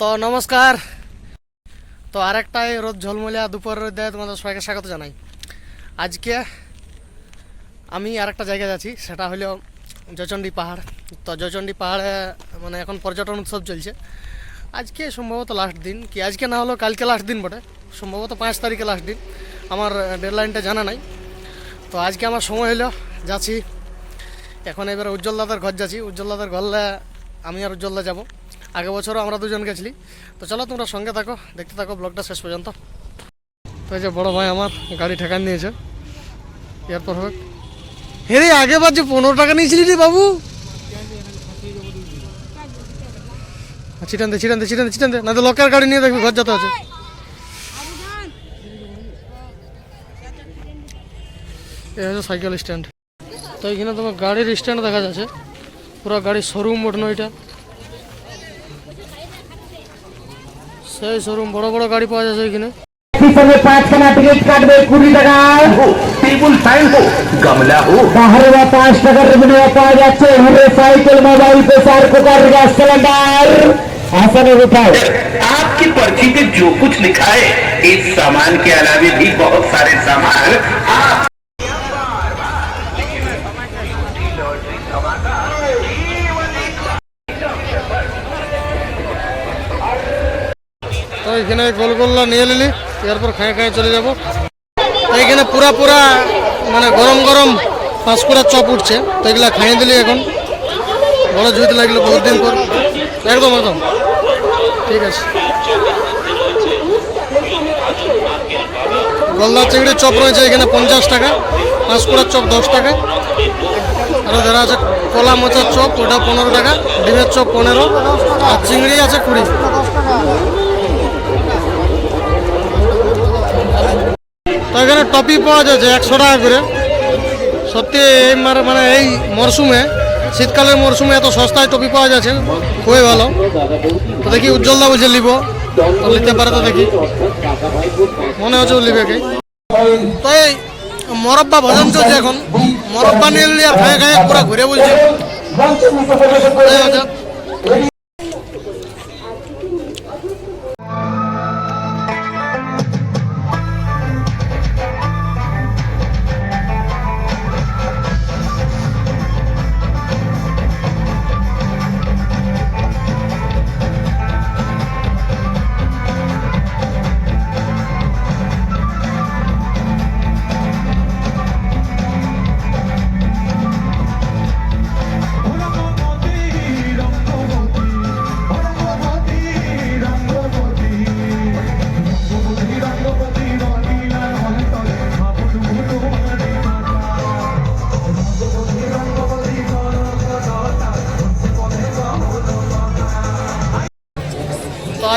তো নমস্কার। তো আরেকটাই রোদ ঝলমলিয়া দুপুরের রোদ তোমাদের সবাইকে স্বাগত জানাই। আজকে আমি আরেকটা জায়গায় যাচ্ছি, সেটা হলো জয়চণ্ডী পাহাড়। তো জয়চণ্ডী পাহাড়ে মানে এখন পর্যটন উৎসব চলছে। আজকে সম্ভবত লাস্ট দিন, কি আজকে না হলেও কালকে লাস্ট দিন বটে। সম্ভবত পাঁচ তারিখে লাস্ট দিন। আমার ডেডলাইনটা জানা নাই। তো আজকে আমার সময় হলো, যাচ্ছি। এখন এবার উজ্জ্বল দাদার ঘর যাচ্ছি। উজ্জ্বল দাদার ঘরলে আমি আর উজ্জ্বল দা যাব। আগে বছরও আমরা দুজন গেছিলি। তো চলো তোমরা সঙ্গে থাকো, দেখতে থাকো, ব্লগটা শেষ পর্যন্ত। তো এই যে বড় ভাই আমার গাড়ি ঠেকান নিয়েছে। এরপর হবে হে রে আগে বার যে পনেরো টাকা নিয়েছিলি রে বাবু। চিটান দে চিটান দে চিটান দে চিটান দে। না তো লোকের গাড়ি নিয়ে দেখবি, ঘর যেতে আছে। এই হচ্ছে সাইকেল স্ট্যান্ড তো এখানে তোমার গাড়ির স্ট্যান্ড দেখা যাচ্ছে। পুরো গাড়ির শোরুম মোটনো এটা সেই শোরুম বড় বড় গাড়ি পাওয়া যাচ্ছে এখানে পিছনে পাঁচখানা টিকিট কাটবে কুড়ি টাকা हो टेबल फैन हो गमला हो বাহারে বা পাঁচ টাকার বিনিময়ে পাওয়া যাচ্ছে Hero cycle mobile pressure cooker gas cylinder आसानी उठाओ आपकी पर्ची पे जो कुछ लिखा है इस सामान के अलावा भी बहुत सारे सामान आप তো এখানে গোলগোল্লা নিয়ে নিলি, এরপর খায় খায় চলে যাব। তো এখানে পুরা পুরা মানে গরম গরম পাঁচকুড়ার চপ উঠছে, তো এগুলা খাইয়ে দিলি এখন। বড় জুইতে লাগল বহুত দিন পর। একদম একদম। ঠিক আছে। গলদা চিংড়ির চপ রয়েছে এখানে পঞ্চাশ টাকা পাঁচকুড়ার চপ দশ টাকা। আরও ধরা আছে, কলা মোচার চপ, ওটা পনেরো টাকা, ডিমের চপ পনেরো, আর চিংড়ি আছে কুড়ি। তো এখানে টপি পাওয়া যাচ্ছে একশো টাকা করে। সত্যি এই মানে এই মরশুমে শীতকালের মরশুমে এত সস্তায় টপি পাওয়া যাচ্ছে, খুবই ভালো। তো দেখি উজ্জ্বলদা বলছে লিব। নিতে পারে তো দেখি। মনে হচ্ছে ও লিবে কে। তো এই মরব্বা ভজন চলছে এখন। মরব্বা নিয়ে আর খায় খায় পুরো ঘুরে বলছে।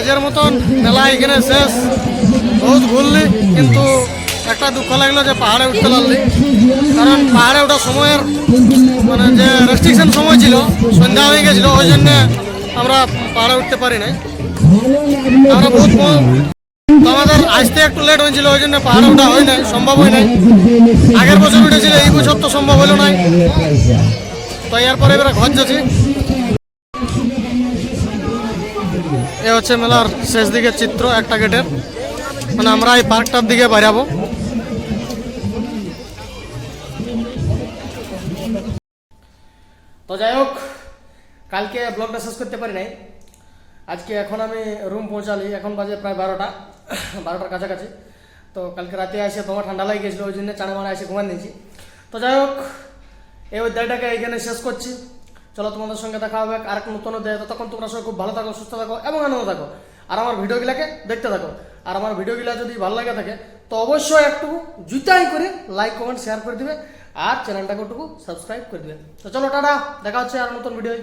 আজের মতন, মেলা এখানে শেষ। বহুত ঘুরলি, কিন্তু একটা দুঃখ লাগল যে পাহাড়ে উঠতে পারলি। কারণ পাহাড়ে ওঠার সময়ের মানে যে রেস্ট্রিকশন সময় ছিল, সন্ধ্যা হয়ে গেছিল, ওই জন্য আমরা পাহাড়ে উঠতে পারি নাই। আমরা বহুত আমাদের আসতে একটু লেট হয়েছিল, ওই জন্য পাহাড়ে ওঠা হয় নাই, সম্ভব হয় নাই। আগের বছর উঠেছিল, এই বছর তো সম্ভব হলো নাই। তো এরপরে এবারে ঘর যাচ্ছি। এ হচ্ছে মেলার শেষ দিকের চিত্র, একটা গেটের। মানে আমরা এই পার্কটার দিকে বেরাবো তো যাই হোক, কালকে ব্লগটা শেষ করতে পারি নাই। আজকে এখন আমি রুম পৌঁছালি, এখন বাজে প্রায় বারোটা, বারোটার কাছাকাছি। তো কালকে রাতে এসে তোমার ঠান্ডা লাগে গেছিল, ওই জন্য চানা মারা এসে ঘুমান নিয়েছি। তো যাই হোক, এই অধ্যায়টাকে এখানে শেষ করছি। চলো তোমাদের সঙ্গে দেখা হবে আর এক নতুন দেয় ততক্ষণ তোমরা সবাই খুব ভালো থাকো, সুস্থ থাকো এবং আনন্দ থাকো। আর আমার ভিডিওগুলাকে দেখতে থাকো। আর আমার ভিডিওগুলা যদি ভালো লাগে থাকে, তো অবশ্যই একটু জুতাই করে লাইক কমেন্ট শেয়ার করে দিবে। আর চ্যানেলটাকে একটু সাবস্ক্রাইব করে দিবে। তো চলো, টাটা। দেখা হচ্ছে আর নতুন ভিডিও